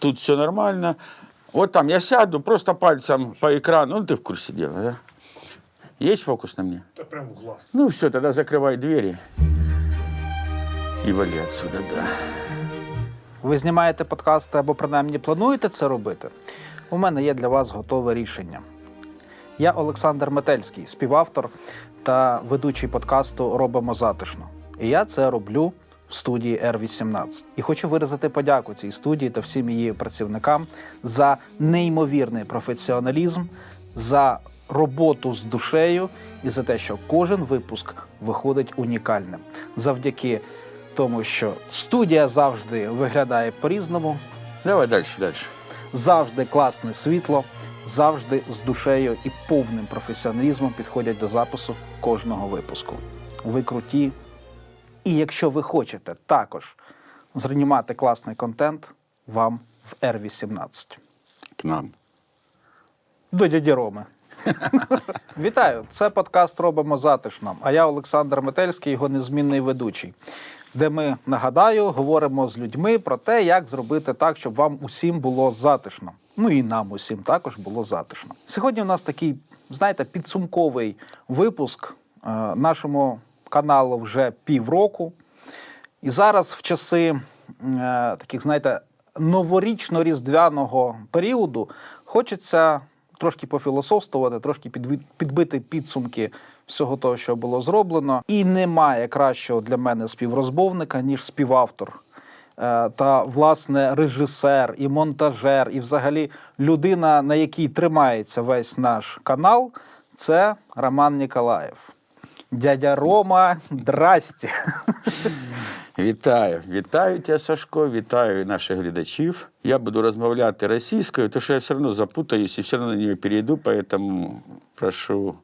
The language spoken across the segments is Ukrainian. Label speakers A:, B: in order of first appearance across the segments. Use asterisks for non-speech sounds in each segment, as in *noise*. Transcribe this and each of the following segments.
A: тут все нормально. Вот там я сяду, просто пальцем по экрану, ну ты в курсе дела, да? Есть фокус на мне?
B: Та прям в глаз.
A: Ну все, тогда закрывай двери и вали отсюда, да.
C: Ви знімаєте подкасти або принаймні плануєте це робити? У мене є для вас готове рішення. Я Олександр Метельський, співавтор та ведучий подкасту Робимо затишно. І я це роблю в студії R18. І хочу виразити подяку цій студії та всім її працівникам за неймовірний професіоналізм, за роботу з душею і за те, що кожен випуск виходить унікальним. Завдяки тому, що студія завжди виглядає по-різному,
A: Давай дальше, дальше.
C: завжди класне світло, завжди з душею і повним професіоналізмом підходять до запису кожного випуску. Ви круті. І якщо ви хочете також зренімати класний контент, вам в R18.
A: К нам.
C: До дяді Роми. *laughs* Вітаю! Це подкаст Робимо затишно. А я Олександр Метельський, його незмінний ведучий, де ми нагадаю, говоримо з людьми про те, як зробити так, щоб вам усім було затишно. Ну і нам усім також було затишно. Сьогодні у нас такий, знаєте, підсумковий випуск Е, нашому каналу вже півроку. І зараз, в часи е, таких, знаєте, новорічно-різдвяного періоду, хочеться трошки пофілософствувати, трошки підбити підсумки всього того, що було зроблено. І немає кращого для мене співрозмовника, ніж співавтор. е, Та власне режисер і монтажер, і взагалі людина, на якій тримається весь наш канал, це Роман Ніколаєв. Дядя Рома, здрасте.
A: Вітаю, вітаю тебе, Сашко, вітаю наших глядачів. Я буду розмовляти російською, тому що я все одно запутаюсь і все одно на нее перейду, поэтому прошу.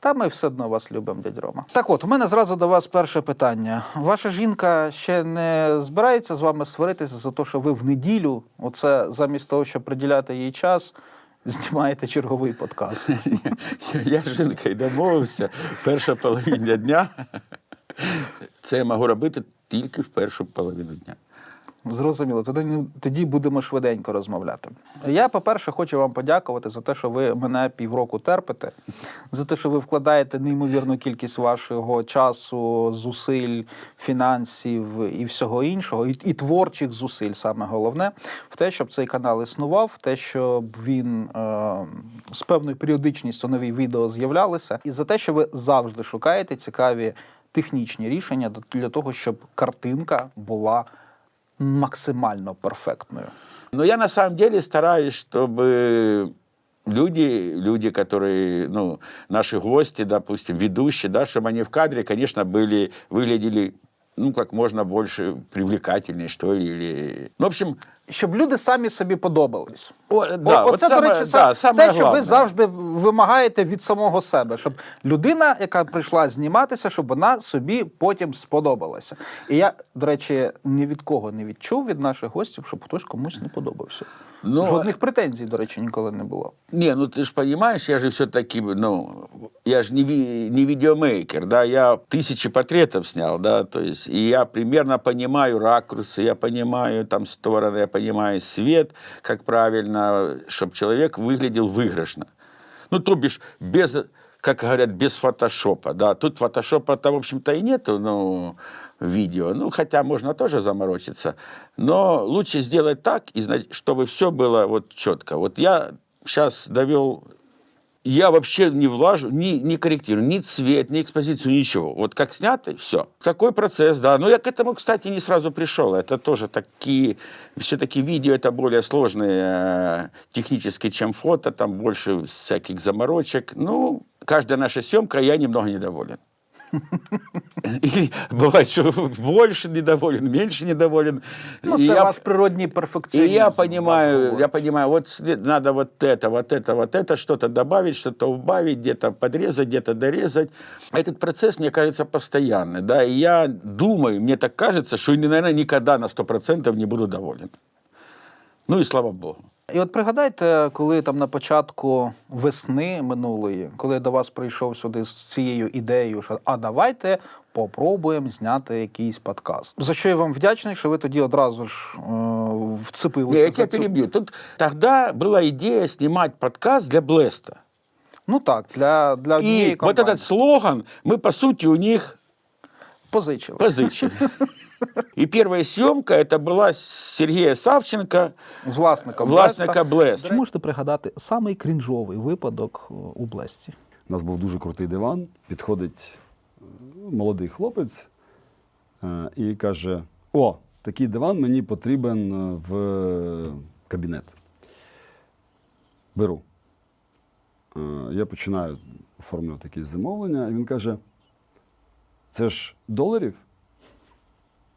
C: Та ми все одно вас любимо, дядь Рома. Так от, у мене зразу до вас перше питання. Ваша жінка ще не збирається з вами сваритися за те, що ви в неділю, оце замість того, щоб приділяти їй час, знімаєте черговий подкаст. *laughs*
A: Я з жінкою домовився, перша половина дня. Це я можу робити тільки в першу половину дня.
C: Зрозуміло, тоді, тоді будемо швиденько розмовляти. Я, по-перше, хочу вам подякувати за те, що ви мене півроку терпите, за те, що ви вкладаєте неймовірну кількість вашого часу, зусиль, фінансів і всього іншого, і, і творчих зусиль, саме головне, в те, щоб цей канал існував, в те, щоб він е, з певною періодичністю нові відео з'являлися, і за те, що ви завжди шукаєте цікаві технічні рішення для того, щоб картинка була максимально перфектною.
A: Но я на самом деле стараюсь, чтобы люди, люди, которые, ну, наши гости, допустим, ведущие, да, чтобы они в кадре, конечно, были, выглядели, ну, как можно больше привлекательнее, что ли, или... Ну, в общем,
C: Щоб люди самі собі подобались.
A: о, да,
C: О,
A: вот
C: оце,
A: самое,
C: до речі,
A: да,
C: сам-
A: самое
C: те, що ви
A: главное.
C: завжди вимагаєте від самого себе, щоб людина, яка прийшла зніматися, щоб вона собі потім сподобалася. І я, до речі, ні від кого не відчув від наших гостів, щоб хтось комусь не подобався.
A: Ну,
C: Жодних претензій, до речі, ніколи не було.
A: Не, ну ты же понимаешь, я же все-таки, ну, я же не, ви- не видеомейкер, да, я тысячи портретов снял, да, то есть, и я примерно понимаю ракурсы, я понимаю там стороны, я понимаю свет, как правильно, чтобы человек выглядел выигрышно. Ну, то бишь, без, как говорят, без фотошопа, да, тут фотошопа-то, в общем-то, и нету, ну, в видео, ну, хотя можно тоже заморочиться, но лучше сделать так, и, значит, чтобы все было вот четко. Вот я сейчас довел я вообще не влажу, не, не корректирую ни цвет, ни экспозицию, ничего. Вот как снято, все. Такой процесс, да. Но я к этому, кстати, не сразу пришел. Это тоже такие, все-таки видео это более сложные э, технически, чем фото, там больше всяких заморочек. Ну, каждая наша съемка, я немного недоволен. И бывает, что больше недоволен, меньше недоволен.
C: Ну,
A: И
C: це
A: я-
C: ваш природній
A: и
C: перфекціонізм.
A: я
C: вас
A: понимаю,
C: говорить.
A: я понимаю, вот след- надо вот это, вот это, вот это, что-то добавить, что-то убавить, где-то подрезать, где-то дорезать. Этот процесс, мне кажется, постоянный, да, и я думаю, мне так кажется, что, наверное, никогда на 100% не буду доволен. Ну и слава богу.
C: І от пригадайте, коли там на початку весни минулої, коли я до вас прийшов сюди з цією ідеєю, що а давайте попробуємо зняти якийсь подкаст. За що я вам вдячний, що ви тоді одразу ж е,
A: Не,
C: вцепилися.
A: я
C: за
A: тебя
C: цю-
A: перебью. Тут тогда была идея снимать подкаст для Блеста.
C: Ну так, для, для однієї
A: И вот
C: компанії.
A: этот слоган мы, по сути, у них
C: позичили.
A: позычили. *laughs* И первая съемка это была с Сергея Савченко,
C: З власником.
A: власника
C: Блеста.
A: Блест.
C: Чи можете пригадати самий крінжовий випадок е, у Блесті?
B: У нас був дуже крутий диван. Підходить е, молодий хлопець е, і каже: О, такий диван мені потрібен е, в кабінет. Беру. Е, Я починаю оформлювати якісь замовлення, і він каже: Це ж доларів?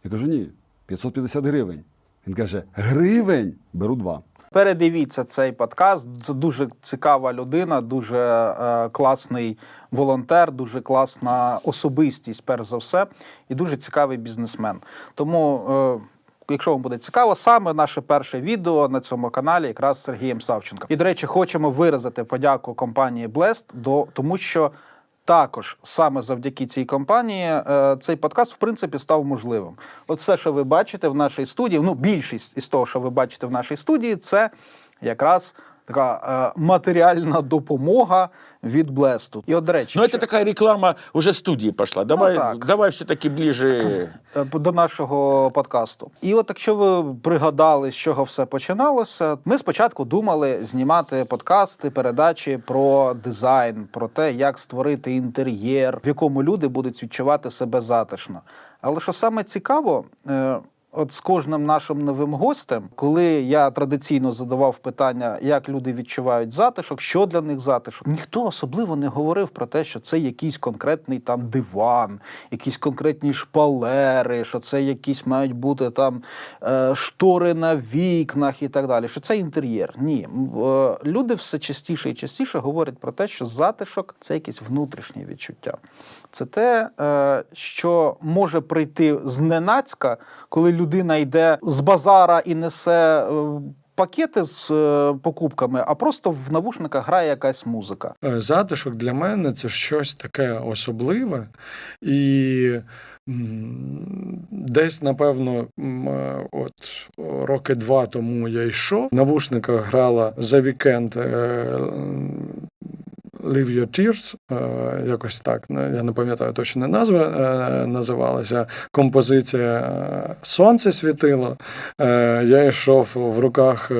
B: Я кажу, ні, 550 гривень. Він каже: Гривень? Беру два.
C: Передивіться цей подкаст. Це дуже цікава людина, дуже е, класний волонтер, дуже класна особистість, перш за все, і дуже цікавий бізнесмен. Тому, е, якщо вам буде цікаво, саме наше перше відео на цьому каналі якраз з Сергієм Савченко. І, до речі, хочемо виразити подяку компанії Blest, до, тому що. Також саме завдяки цій компанії е, цей подкаст в принципі став можливим. От все, що ви бачите в нашій студії, ну більшість із того, що ви бачите в нашій студії, це якраз така е, матеріальна допомога від Блесту. І от, до речі,
A: Но
C: ще-
A: это такая реклама уже студии пошла. Давай,
C: так.
A: давай все-таки ближе. *clears throat*
C: Е, до нашого подкасту. І от якщо ви пригадали, з чого все починалося, ми спочатку думали знімати подкасти, передачі про дизайн, про те, як створити інтер'єр, в якому люди будуть відчувати себе затишно. Але що саме цікаво, е, От з кожним нашим новим гостем, коли я традиційно задавав питання, як люди відчувають затишок, що для них затишок, ніхто особливо не говорив про те, що це якийсь конкретний там диван, якісь конкретні шпалери, що це якісь мають бути там е, штори на вікнах і так далі. Що це інтер'єр? Ні, е, люди все частіше і частіше говорять про те, що затишок це якесь внутрішнє відчуття. Це те, е, що може прийти зненацька, коли людина йде з базара і несе. е, Пакети з е, покупками, а просто в навушниках грає якась музика.
D: Затишок для мене це щось таке особливе, і десь, напевно, от роки два тому я йшов. В навушниках грала за вікенд. Live Your Tears, е, якось так, я не пам'ятаю точно назва е, називалася. Композиція е, Сонце світило. Я йшов в руках,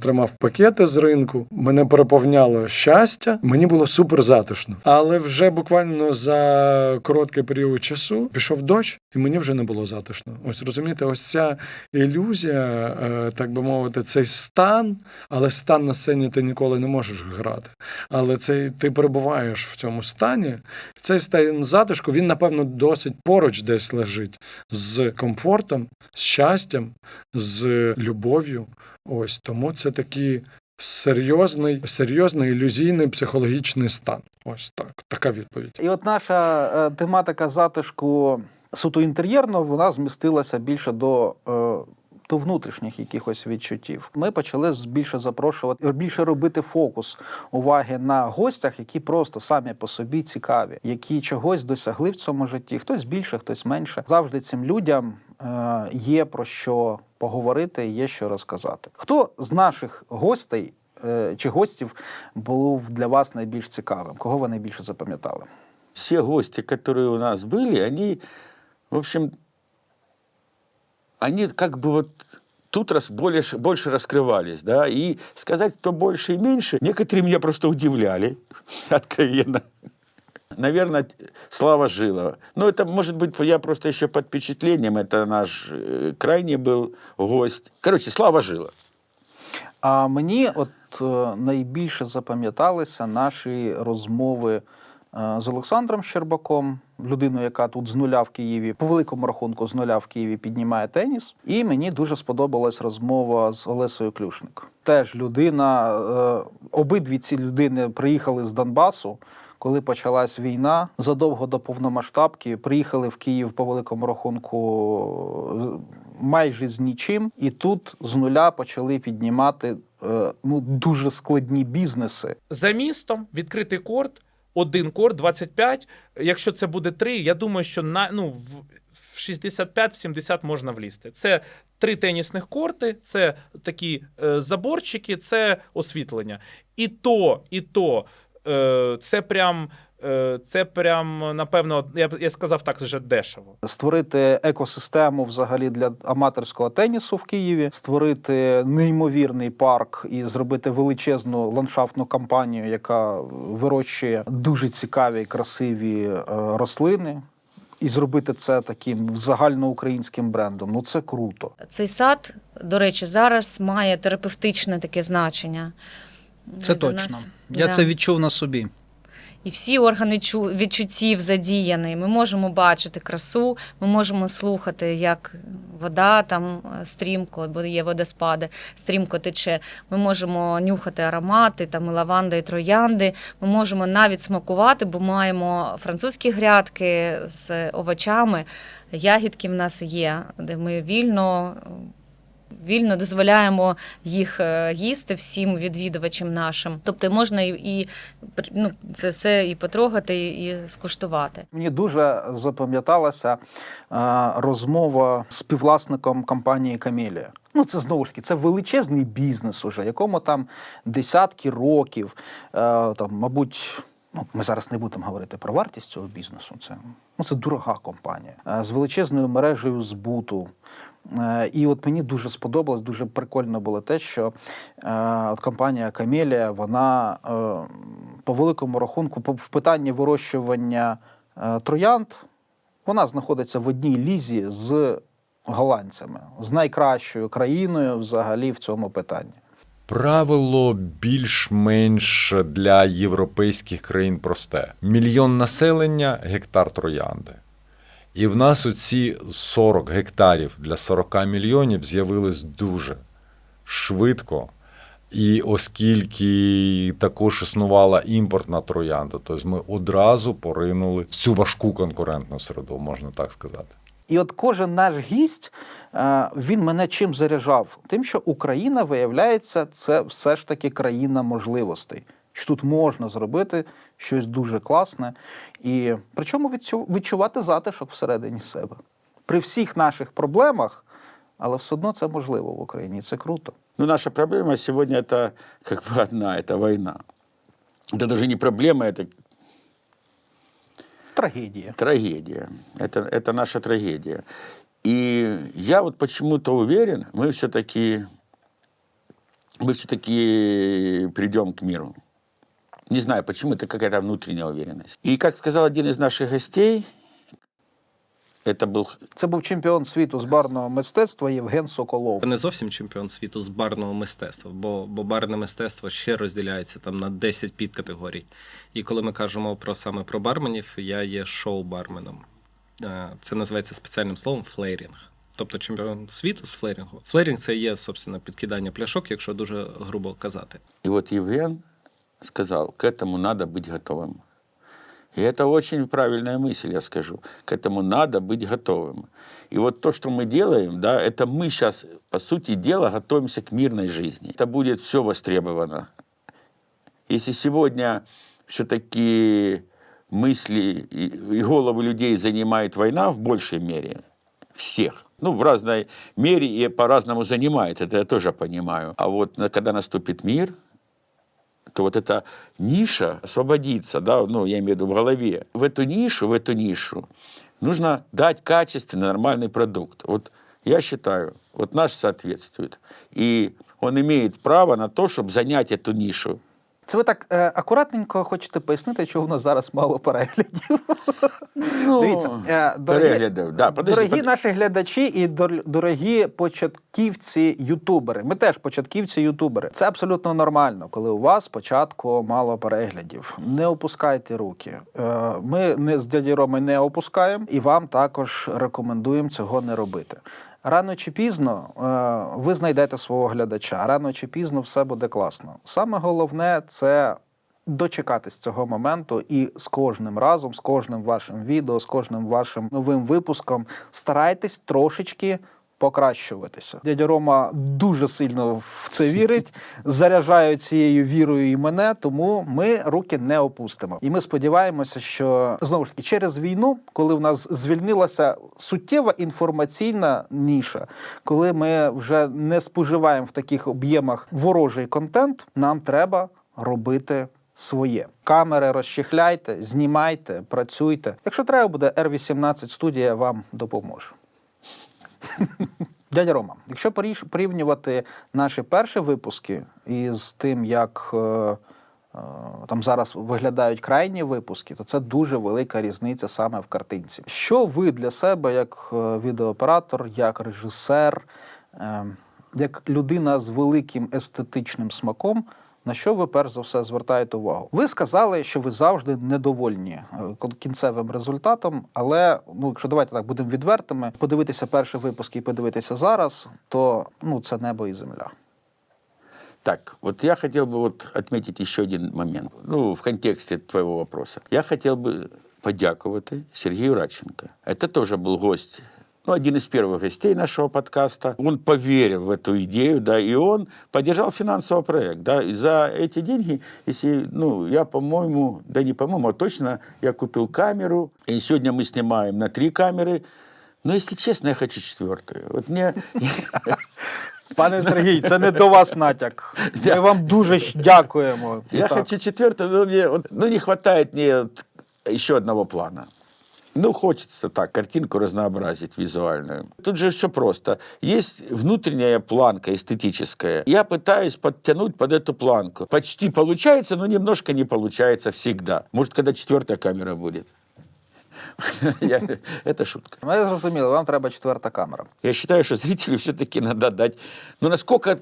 D: тримав пакети з ринку. Мене переповняло щастя. Мені було супер затишно. Але вже буквально за короткий період часу пішов дощ, і мені вже не було затишно. Ось розумієте, ось ця ілюзія, так би мовити, цей стан, але стан на сцені ти ніколи не можеш грати. Але цей ти перебуваєш в цьому стані. Цей стан затишку він, напевно, досить поруч десь лежить з комфортом, з щастям, з любов'ю. Ось тому це такий серйозний, серйозний ілюзійний психологічний стан. Ось так, така відповідь.
C: І от наша е, тематика затишку суто інтер'єрно, вона змістилася більше до. е, до внутрішніх якихось відчуттів ми почали більше запрошувати, більше робити фокус уваги на гостях, які просто самі по собі цікаві, які чогось досягли в цьому житті. Хтось більше, хтось менше. Завжди цим людям е, є про що поговорити, є що розказати. Хто з наших гостей е, чи гостів був для вас найбільш цікавим? Кого ви найбільше запам'ятали?
A: Все гости, которые у нас были, они, в общем, они как бы вот тут раз больше, больше раскрывались, да, и сказать, кто больше и меньше, некоторые меня просто удивляли, *laughs* откровенно. Наверное, Слава Жилова. Но это, может быть, я просто еще под впечатлением, это наш э, крайний был гость. Короче, Слава Жилова.
C: А мені от е, найбільше запам'яталися наші розмови е, з Олександром Щербаком, людиною, яка тут з нуля в Києві, по великому рахунку з нуля в Києві піднімає теніс. І мені дуже сподобалась розмова з Олесою Клюшник. Теж людина, е, обидві ці людини приїхали з Донбасу. Коли почалась війна, задовго до повномасштабки приїхали в Київ по великому рахунку е, майже з нічим, і тут з нуля почали піднімати е, ну, дуже складні бізнеси.
E: за містом відкритий корт, один корт, 25. Якщо це буде три, я думаю, що на ну в. В 65-70 можна влізти. Це три тенісних корти, це такі е, заборчики, це освітлення. І то, і то е, це прям, це прям, напевно, я б я сказав так вже дешево.
C: Створити екосистему взагалі для аматорського тенісу в Києві, створити неймовірний парк і зробити величезну ландшафтну кампанію, яка вирощує дуже цікаві і красиві е, рослини. І зробити це таким загальноукраїнським брендом. Ну це круто.
F: Цей сад, до речі, зараз має терапевтичне таке значення.
G: Це точно.
F: нас-
G: Я
F: да.
G: це відчув на собі.
F: І всі органи чу- відчуттів задіяні. Ми можемо бачити красу, ми можемо слухати, як вода там е, стрімко, бо є водоспади, стрімко тече. Ми можемо нюхати аромати, там і лаванда, і троянди. Ми можемо навіть смакувати, бо маємо французькі грядки з овочами. Ягідки в нас є, де ми вільно. Вільно дозволяємо їх е, їсти всім відвідувачам нашим. Тобто можна і, ну, це все і потрогати, і скуштувати.
C: Мені дуже запам'яталася е, розмова з співвласником компанії Камелія. Ну, це знову ж таки це величезний бізнес, уже, якому там десятки років. Е, там, мабуть, ну, ми зараз не будемо говорити про вартість цього бізнесу. Це, ну, це дорога компанія з величезною мережею збуту. Е, І от мені дуже сподобалось, дуже прикольно було те, що е, от компанія Камелія, вона е, по великому рахунку, в питанні вирощування троянд, вона знаходиться в одній лізі з голландцями, з найкращою країною взагалі в цьому питанні.
H: Правило більш-менш для європейських країн просте: мільйон населення, гектар троянди. І в нас оці 40 гектарів для 40 мільйонів з'явились дуже швидко. І оскільки також існувала імпортна троянда, то ми одразу поринули в цю важку конкурентну середу, можна так сказати.
C: І от кожен наш гість е, він мене чим заряджав? Тим, що Україна, виявляється, це все ж таки країна можливостей. Що тут можна зробити щось дуже класне, і причому відчу- відчувати затишок всередині себе. При всіх наших проблемах, але все одно це можливо в Україні. і Це круто.
A: Ну, наша проблема сегодня это как бы одна, это война. Это даже не проблема, это
C: Трагедія.
A: трагедия. Это, это наша трагедия. И я вот почему-то уверен, мы все-таки мы все-таки придем к миру. Не знаю, почему, это какая-то внутренняя уверенность. И как сказал один из наших гостей, это был
C: Це був чемпіон світу з барного мистецтва Євген Соколов.
I: не зовсім чемпіон світу з барного мистецтва, бо, бо барне мистецтво ще розділяється там на 10 підкатегорій. І коли ми кажемо про саме про барменів, я є шоу-барменом. Е, Це називається спеціальним словом флейрінг. Тобто чемпіон світу з флейрингу. Флейрінг це є, собственно, підкидання пляшок, якщо дуже грубо казати.
A: И вот Евген сказал, к этому надо быть готовым. И это очень правильная мысль, я скажу. К этому надо быть готовым. И вот то, что мы делаем, да, это мы сейчас, по сути дела, готовимся к мирной жизни. Это будет все востребовано. Если сегодня все-таки мысли и, головы людей занимает война в большей мере, всех, ну, в разной мере и по-разному занимает, это я тоже понимаю. А вот когда наступит мир, то вот эта ниша освободится, да, ну, я имею в виду в голове. В эту нишу, в эту нишу нужно дать качественный, нормальный продукт. Вот я считаю, вот наш соответствует. И он имеет право на то, чтобы занять эту нишу.
C: це ви так е, акуратненько хочете пояснити, чого у нас зараз мало переглядів.
A: Ну,
C: Дивіться, е, дорогі,
A: да, подожди,
C: дорогі
A: подожди.
C: наші глядачі і дорогі початківці ютубери. Ми теж початківці ютубери. Це абсолютно нормально, коли у вас спочатку мало переглядів. Не опускайте руки. Е, Ми не з дяді Роми не опускаємо, і вам також рекомендуємо цього не робити. Рано чи пізно е, ви знайдете свого глядача. Рано чи пізно все буде класно. Саме головне це дочекатись цього моменту і з кожним разом, з кожним вашим відео, з кожним вашим новим випуском старайтесь трошечки покращуватися. Дядя Рома дуже сильно в це вірить, заряджає цією вірою і мене, тому ми руки не опустимо. І ми сподіваємося, що знову ж таки через війну, коли в нас звільнилася суттєва інформаційна ніша, коли ми вже не споживаємо в таких об'ємах ворожий контент, нам треба робити. Своє камери розчехляйте, знімайте, працюйте. Якщо треба буде, R18 студія вам допоможе. Дядя Рома, якщо порівнювати наші перші випуски із тим, як е, е, там зараз виглядають крайні випуски, то це дуже велика різниця саме в картинці. Що ви для себе, як е, відеооператор, як режисер, е, як людина з великим естетичним смаком, на що ви перш за все звертаєте увагу? Ви сказали, що ви завжди недовольні е, кон- кінцевим результатом, але ну, якщо давайте так будемо відвертими, подивитися перший випуск і подивитися зараз, то ну це небо і земля.
A: Так, вот я хотел бы вот отметить еще один момент. Ну, в контексте твоего вопроса. Я хотел бы подяковать Сергею Радченко. Это тоже был гость ну, один из первых гостей нашего подкаста. Он поверил в эту идею, да, и он поддержал финансовый проект, да, и за эти деньги, если, ну, я, по-моему, да не по-моему, а точно, я купил камеру, и сегодня мы снимаем на три камеры, но, если честно, я хочу четвертую. Вот мне... *laughs*
C: Пане Сергій, це не до вас натяк. *laughs* Ми вам дуже щ- дякуємо. І
A: Я
C: так.
A: хочу четвертую, но мне вот, ну, не хватает мне вот еще одного плана. Ну, хочется так, картинку разнообразить визуальную. Тут же все просто. Есть внутренняя планка эстетическая. Я пытаюсь подтянуть под эту планку. Почти получается, но немножко не получается всегда. Может, когда четвертая камера будет. *laughs* Я- Это шутка.
C: Ми зрозуміли, вам треба четверта камера.
A: Я считаю, что зрителю все-таки надо дать, ну, насколько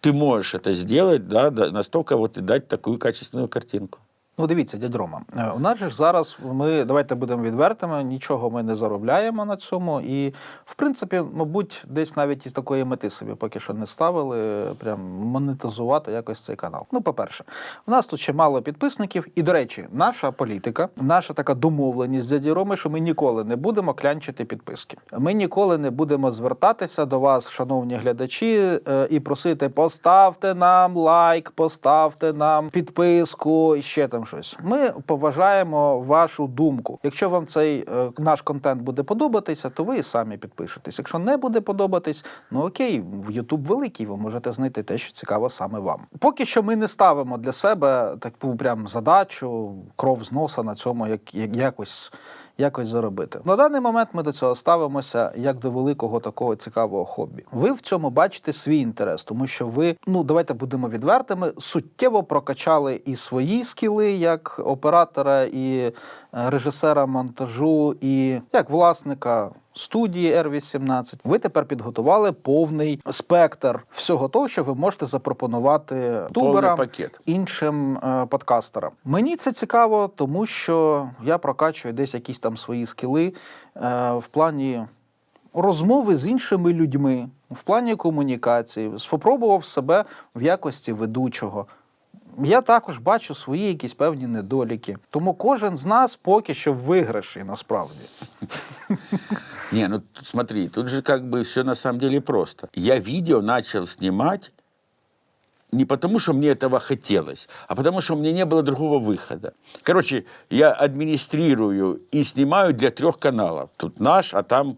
A: ты можешь это сделать, да, да, настолько вот и дать такую качественную картинку.
C: Ну, дивіться, дядь Рома, е, у нас же ж зараз ми давайте будемо відвертими, нічого ми не заробляємо на цьому. І, в принципі, мабуть, десь навіть із такої мети собі поки що не ставили прям монетизувати якось цей канал. Ну, по-перше, у нас тут ще мало підписників, і, до речі, наша політика, наша така домовленість з дяді Роми, що ми ніколи не будемо клянчити підписки. Ми ніколи не будемо звертатися до вас, шановні глядачі, е, і просити поставте нам лайк, поставте нам підписку і ще там щось. Ми поважаємо вашу думку. Якщо вам цей е, наш контент буде подобатися, то ви і самі підпишетесь. Якщо не буде подобатись, ну окей, в YouTube великий, ви можете знайти те, що цікаво саме вам. Поки що ми не ставимо для себе таку прям задачу, кров з носа на цьому, як, як якось. Якось заробити на даний момент. Ми до цього ставимося як до великого такого цікавого хобі. Ви в цьому бачите свій інтерес, тому що ви, ну давайте будемо відвертими, суттєво прокачали і свої скіли як оператора, і е, режисера монтажу, і як власника. Студії R18, ви тепер підготували повний спектр всього того, що ви можете запропонувати туберам,
A: пакет.
C: іншим е, подкастерам. Мені це цікаво, тому що я прокачую десь якісь там свої скіли е, в плані розмови з іншими людьми, в плані комунікації. Спробував себе в якості ведучого. Я також бачу свої якісь певні недоліки. Тому кожен з нас поки що в виграші насправді. *laughs*
A: Не, ну т- смотри, тут же как бы все на самом деле просто. Я видео начал снимать не потому, что мне этого хотелось, а потому, что у меня не было другого выхода. Короче, я администрирую и снимаю для трех каналов. Тут наш, а там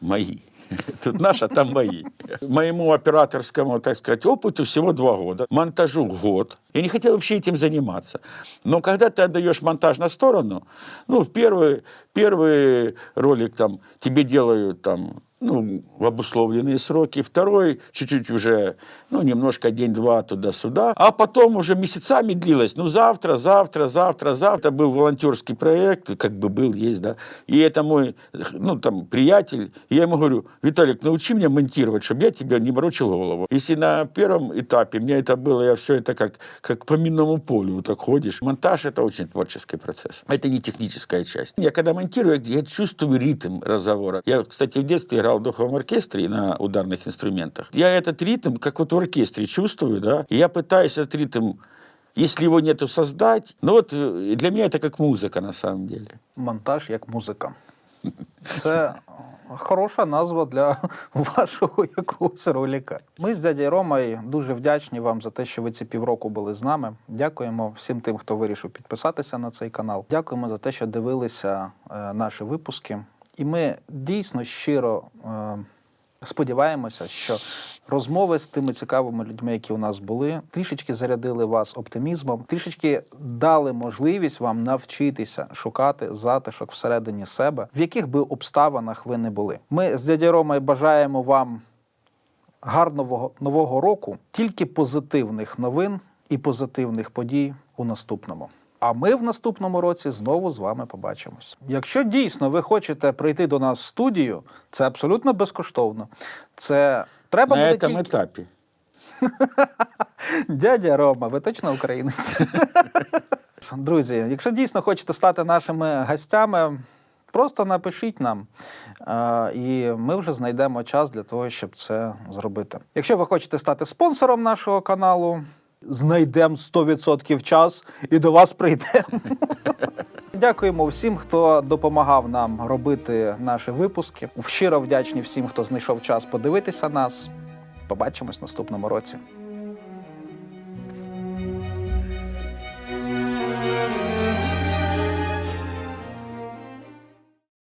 A: мои. *laughs* Тут наш, а там мои. Моему операторскому, так сказать, опыту всего два года. Монтажу год. Я не хотел вообще этим заниматься. Но когда ты отдаешь монтаж на сторону, ну, в первый, первый ролик там тебе делают там ну, в обусловленные сроки. Второй чуть-чуть уже, ну, немножко день-два туда-сюда. А потом уже месяцами длилось. Ну, завтра, завтра, завтра, завтра. Был волонтерский проект, как бы был, есть, да. И это мой, ну, там, приятель. И я ему говорю, Виталик, научи меня монтировать, чтобы я тебя не морочил голову. Если на первом этапе мне это было, я все это как, как по минному полю вот так ходишь. Монтаж – это очень творческий процесс. Это не техническая часть. Я когда монтирую, я чувствую ритм разговора. Я, кстати, в детстве играл в духовом оркестре на ударных инструментах. Я этот ритм, как вот в оркестре, чувствую, да, и я пытаюсь этот ритм если его нету создать, ну вот э, для меня это как музыка на самом деле.
C: Монтаж як музика. Це хороша назва для *laughs* вашого якогось роліка. Ми з дядя Ромою дуже вдячні вам за те, що ви ці півроку були з нами. Дякуємо всім тим, хто вирішив підписатися на цей канал. Дякуємо за те, що дивилися е, наші випуски. І ми дійсно щиро е, сподіваємося, що розмови з тими цікавими людьми, які у нас були, трішечки зарядили вас оптимізмом, трішечки дали можливість вам навчитися шукати затишок всередині себе, в яких би обставинах ви не були. Ми з дядя бажаємо вам гарного нового року, тільки позитивних новин і позитивних подій у наступному. А ми в наступному році знову з вами побачимось. Якщо дійсно ви хочете прийти до нас в студію, це абсолютно безкоштовно. Це треба
A: На
C: буде
A: этом
C: тільки...
A: етапі. *laughs*
C: Дядя Рома, ви точно українець? *laughs* Друзі, якщо дійсно хочете стати нашими гостями, просто напишіть нам, і ми вже знайдемо час для того, щоб це зробити. Якщо ви хочете стати спонсором нашого каналу, знайдемо 100% час і до вас прийдемо. *laughs* Дякуємо всім, хто допомагав нам робити наші випуски. Щиро вдячні всім, хто знайшов час подивитися нас. Побачимось в наступному році.